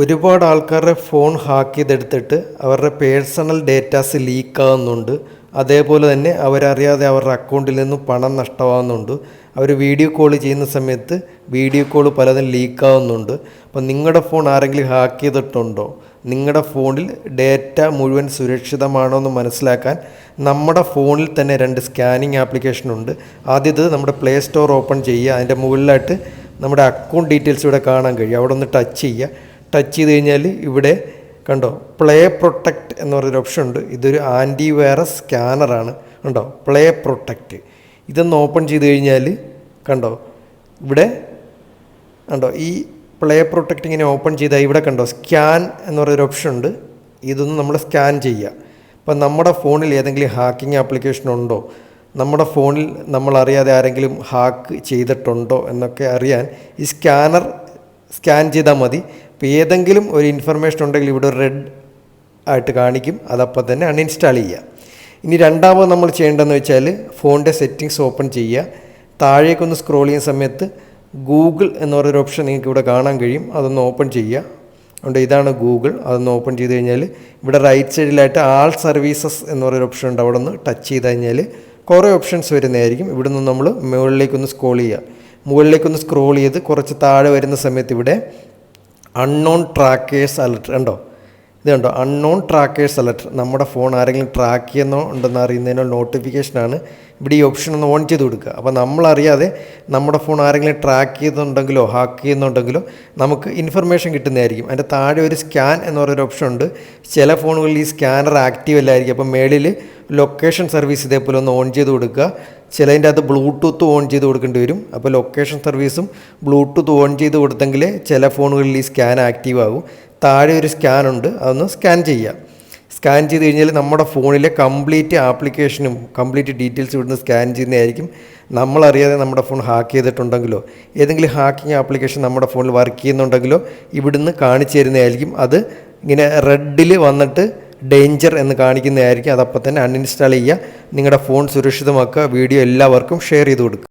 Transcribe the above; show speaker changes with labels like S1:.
S1: ഒരുപാട് ആൾക്കാരുടെ phone hack ചെയ്തെടുത്തിട്ട് അവരുടെ പേഴ്സണൽ ഡേറ്റാസ് ലീക്കാവുന്നുണ്ട്. അതേപോലെ തന്നെ അവരറിയാതെ അവരുടെ അക്കൗണ്ടിൽ നിന്നും പണം നഷ്ടമാകുന്നുണ്ട് അവർ വീഡിയോ കോൾ ചെയ്യുന്ന സമയത്ത് വീഡിയോ കോൾ പലതും ലീക്കാവുന്നുണ്ട്. അപ്പോൾ നിങ്ങളുടെ ഫോൺ ആരെങ്കിലും ഹാക്ക് ചെയ്തിട്ടുണ്ടോ? നിങ്ങളുടെ ഫോണിൽ ഡേറ്റ മുഴുവൻ സുരക്ഷിതമാണോ എന്ന് മനസ്സിലാക്കാൻ നമ്മുടെ ഫോണിൽ തന്നെ രണ്ട് സ്കാനിങ് ആപ്ലിക്കേഷൻ ഉണ്ട്. ആദ്യത്തെ നമ്മുടെ പ്ലേ സ്റ്റോർ ഓപ്പൺ ചെയ്യുക. അതിന്റെ മുകളിലായിട്ട് നമ്മുടെ അക്കൗണ്ട് ഡീറ്റെയിൽസ് ഇവിടെ കാണാൻ കഴിയും. അവിടെ ഒന്ന് ടച്ച് ചെയ്യുക. ടച്ച് ചെയ്ത് കഴിഞ്ഞാൽ ഇവിടെ കണ്ടോ? പ്ലേ പ്രൊട്ടക്റ്റ് എന്ന് പറഞ്ഞൊരു ഓപ്ഷൻ ഉണ്ട്. ഇതൊരു ആന്റി വൈറസ് സ്കാനറാണ് കണ്ടോ? പ്ലേ പ്രൊട്ടക്റ്റ് ഇതൊന്ന് ഓപ്പൺ ചെയ്ത് കഴിഞ്ഞാൽ കണ്ടോ? ഇവിടെ കണ്ടോ? ഈ പ്ലേ പ്രൊട്ടക്റ്റ് ഇങ്ങനെ ഓപ്പൺ ചെയ്താൽ ഇവിടെ കണ്ടോ? സ്കാൻ എന്ന് പറയുന്നൊരു ഓപ്ഷൻ ഉണ്ട്. ഇതൊന്ന് നമ്മൾ സ്കാൻ ചെയ്യുക അപ്പം നമ്മുടെ ഫോണിൽ ഏതെങ്കിലും ഹാക്കിംഗ് ആപ്ലിക്കേഷൻ ഉണ്ടോ? നമ്മുടെ ഫോണിൽ നമ്മൾ അറിയാതെ ആരെങ്കിലും ഹാക്ക് ചെയ്തിട്ടുണ്ടോ എന്നൊക്കെ അറിയാൻ ഈ സ്കാനർ സ്കാൻ ചെയ്താൽ മതി. ഇപ്പോൾ ഏതെങ്കിലും ഒരു ഇൻഫർമേഷൻ ഉണ്ടെങ്കിൽ ഇവിടെ റെഡ് ആയിട്ട് കാണിക്കും. അതപ്പോൾ തന്നെ അൺഇൻസ്റ്റാൾ ചെയ്യുക. ഇനി രണ്ടാമത് നമ്മൾ ചെയ്യേണ്ടതെന്ന് വെച്ചാൽ ഫോണിന്റെ സെറ്റിങ്സ് ഓപ്പൺ ചെയ്യുക. താഴേക്കൊന്ന് സ്ക്രോൾ ചെയ്യുന്ന സമയത്ത് ഗൂഗിൾ എന്ന് പറയുന്ന ഓപ്ഷൻ നിങ്ങൾക്ക് ഇവിടെ കാണാൻ കഴിയും. അതൊന്ന് ഓപ്പൺ ചെയ്യുക. അതുകൊണ്ട് ഇതാണ് ഗൂഗിൾ അതൊന്ന് ഓപ്പൺ ചെയ്ത് കഴിഞ്ഞാൽ ഇവിടെ റൈറ്റ് സൈഡിലായിട്ട് ആൾ സർവീസസ് എന്ന് പറയുന്ന ഓപ്ഷൻ ഉണ്ട്. അവിടെ ഒന്ന് ടച്ച് ചെയ്ത് കഴിഞ്ഞാൽ കുറേ ഓപ്ഷൻസ് വരുന്നതായിരിക്കും. ഇവിടെ നിന്ന് നമ്മൾ മുകളിലേക്കൊന്ന് സ്ക്രോൾ ചെയ്യുക. മുകളിലേക്കൊന്ന് സ്ക്രോൾ ചെയ്ത് കുറച്ച് താഴെ വരുന്ന സമയത്ത് ഇവിടെ അൺനോൺ ട്രാക്കേഴ്സ് അലർട്ട് കണ്ടോ ഇത് കണ്ടോ അൺനോൺ ട്രാക്കേഴ്സ് അലർട്ട് നമ്മുടെ ഫോൺ ആരെങ്കിലും ട്രാക്ക് ചെയ്യുന്നോ ഉണ്ടെന്ന് അറിയുന്നതിനോ നോട്ടിഫിക്കേഷനാണ് ഇവിടെ ഈ ഓപ്ഷൻ ഒന്ന് ഓൺ ചെയ്ത് കൊടുക്കുക. അപ്പോൾ നമ്മളറിയാതെ നമ്മുടെ ഫോൺ ആരെങ്കിലും ട്രാക്ക് ചെയ്യുന്നുണ്ടെങ്കിലോ ഹാക്ക് ചെയ്യുന്നുണ്ടെങ്കിലോ നമുക്ക് ഇൻഫർമേഷൻ കിട്ടുന്നതായിരിക്കും. അതിന്റെ താഴെ ഒരു സ്കാൻ എന്ന് പറയുന്ന ഓപ്ഷൻ ഉണ്ട്. ചില ഫോണുകളിൽ ഈ സ്കാനർ ആക്റ്റീവ് അല്ലായിരിക്കും. അപ്പോൾ മേളിൽ ലൊക്കേഷൻ സർവീസ് ഇതേപോലെ ഒന്ന് ഓൺ ചെയ്ത് കൊടുക്കുക. ചിലതിന്റെ അത് ബ്ലൂടൂത്ത് ഓൺ ചെയ്ത് കൊടുക്കേണ്ടി വരും. അപ്പോൾ ലൊക്കേഷൻ സർവീസും ബ്ലൂടൂത്ത് ഓൺ ചെയ്ത് കൊടുത്തെങ്കിൽ ചില ഫോണുകളിൽ ഈ സ്കാൻ ആക്റ്റീവ് ആകും താഴെ ഒരു സ്കാൻ ഉണ്ട്. അതൊന്ന് സ്കാൻ ചെയ്യുക സ്കാൻ ചെയ്ത് കഴിഞ്ഞാൽ നമ്മുടെ ഫോണിലെ കംപ്ലീറ്റ് ആപ്ലിക്കേഷനും കംപ്ലീറ്റ് ഡീറ്റെയിൽസ് ഇവിടുന്ന് സ്കാൻ ചെയ്യുന്നതായിരിക്കും. നമ്മളറിയാതെ നമ്മുടെ ഫോൺ ഹാക്ക് ചെയ്തിട്ടുണ്ടെങ്കിലോ ഏതെങ്കിലും ഹാക്കിംഗ് ആപ്ലിക്കേഷൻ നമ്മുടെ ഫോണിൽ വർക്ക് ചെയ്യുന്നുണ്ടെങ്കിലോ ഇവിടുന്ന് കാണിച്ചു തരുന്നതായിരിക്കും. അത് ഇങ്ങനെ റെഡിൽ വന്നിട്ട് ഡേഞ്ചർ എന്ന് കാണിക്കുന്നതായിരിക്കും. അതപ്പോൾ തന്നെ അൺഇൻസ്റ്റാൾ ചെയ്യുക. നിങ്ങളുടെ ഫോൺ സുരക്ഷിതമാക്കുക. വീഡിയോ എല്ലാവർക്കും ഷെയർ ചെയ്ത് കൊടുക്കുക.